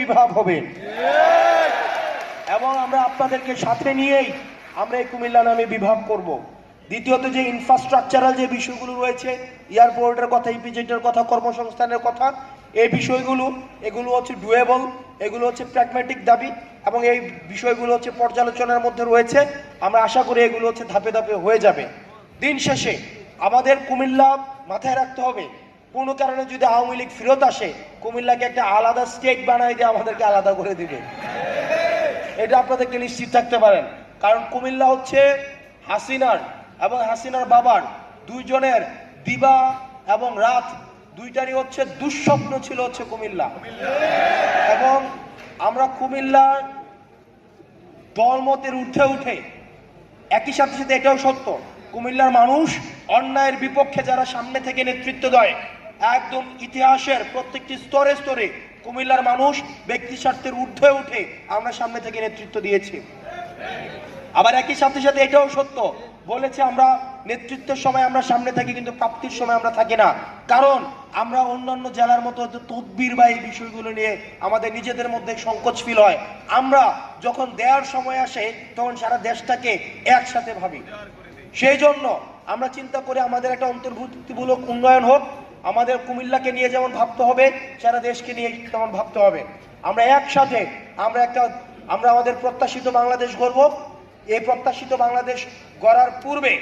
বিভাগ হবে। এবং আমরা আপনাদেরকে সাথে নিয়েই আমরা এই কুমিল্লা নামে বিভাগ করব। দ্বিতীয়ত যে ইনফ্রাস্ট্রাকচারাল যে বিষয়গুলো রয়েছে এয়ারপোর্টের কথা ইপিজেটের কথা, কর্মসংস্থানের কথা, এই বিষয়গুলো, এগুলো হচ্ছে ডুয়েবল এগুলো হচ্ছে প্র্যাগম্যাটিক দাবি, এবং এই বিষয়গুলো হচ্ছে পর্যালোচনার মধ্যে রয়েছে। আমরা আশা করি এগুলো হচ্ছে ধাপে ধাপে হয়ে যাবে। দিন শেষে আমাদের কুমিল্লা মাথায় রাখতে হবে কোনো কারণে যদি আওয়ামী লীগ ফেরত আসে, কুমিল্লাকে একটা আলাদা স্টেট বানাই দিয়ে আমাদেরকে আলাদা করে দিবে। এটা আপনাদেরকে নিশ্চিত থাকতে পারেন। কারণ কুমিল্লা হচ্ছে হাসিনার এবং হাসিনার বাবার দুইজনের দিবা এবং রাত দুইটারই হচ্ছে দুঃস্বপ্ন ছিল হচ্ছে কুমিল্লা। এবং আমরা কুমিল্লার দলমতের উঠে উঠে একই সাথে সাথে এটাও সত্য, কুমিল্লার মানুষ অন্যায়ের বিপক্ষে যারা সামনে থেকে নেতৃত্ব দেয় একদম ইতিহাসের প্রত্যেকটি স্তরে স্তরে কুমিল্লার মানুষ ব্যক্তি স্বার্থের ঊর্ধ্বে উঠে আমরা সামনে থেকে নেতৃত্ব দিয়েছি। আবার একই সাথে সাথে এটাও সত্য, বলেছে আমরা নেতৃত্বের সময় আমরা সামনে থাকি কিন্তু প্রাপ্তির সময় আমরা থাকি না। কারণ আমরা অন্যান্য জেলার মতো তদবির বা এই বিষয়গুলো নিয়ে আমাদের নিজেদের মধ্যে সংকোচ ফিল হয়। আমরা যখন দেওয়ার সময় আসে, তখন সারা দেশটাকে একসাথে ভাবি। সেই জন্য আমরা চিন্তা করে আমাদের একটা অন্তর্ভুক্তিমূলক উন্নয়ন হোক আমাদের কুমিল্লাকে নিয়ে যেমন ভাবতে হবে, সারা দেশকে নিয়ে তেমন ভাবতে হবে। আমরা একসাথে আমরা একটা, আমরা আমাদের প্রত্যাশিত বাংলাদেশ গড়ব। এই প্রত্যাশিত বাংলাদেশ গড়ার পূর্বে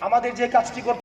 আমাদের যে কাজটি করতে